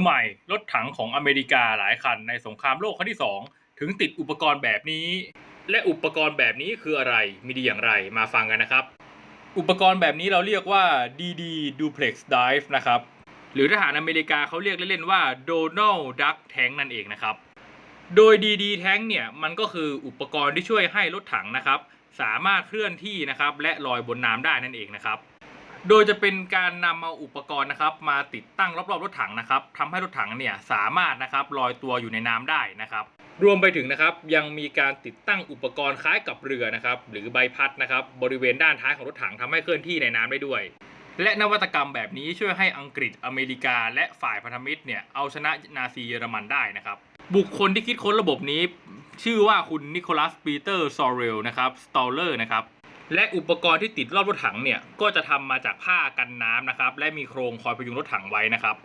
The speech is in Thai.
ทำไมรถถังของอเมริกาหลายคันในสงครามโลกครั้งที่2ถึงติดอุปกรณ์แบบนี้ และอุปกรณ์แบบนี้คืออะไรมีดีอย่างไรมาฟังกันนะครับ อุปกรณ์แบบนี้เราเรียกว่า DD Duplex Dive นะครับหรือทหารอเมริกาเขาเรียกเล่นๆว่า Donald Duck Tank นั่นเองนะครับ โดย DD Tank เนี่ยมันก็คืออุปกรณ์ที่ช่วยให้รถถังนะครับ สามารถเคลื่อนที่นะครับและลอยบนน้ำได้นั่นเองนะครับ โดยจะเป็นการนำเอาอุปกรณ์นะครับ มาติดตั้งรอบๆรถถังนะครับทำให้รถถังเนี่ยสามารถนะครับลอยตัวอยู่ในน้ำได้นะครับ รวมไปถึงนะครับยังมีการติดตั้งอุปกรณ์คล้ายกับเรือนะครับหรือใบพัดนะครับบริเวณด้านท้ายของรถถังทำให้เคลื่อนที่ในน้ำได้ด้วย และนวัตกรรมแบบนี้ช่วยให้อังกฤษอเมริกา และฝ่ายพันธมิตรเนี่ยเอาชนะนาซีเยอรมันได้นะครับ บุคคลที่คิดค้นระบบนี้ ชื่อว่าคุณนิโคลัสปีเตอร์ซอเรลนะครับสตอลเลอร์นะครับ และอุปกรณ์ที่ติดรอบรถถังเนี่ยก็จะทำมาจากผ้ากันน้ำนะครับ และมีโครงคอยพยุงรถถังไว้นะครับ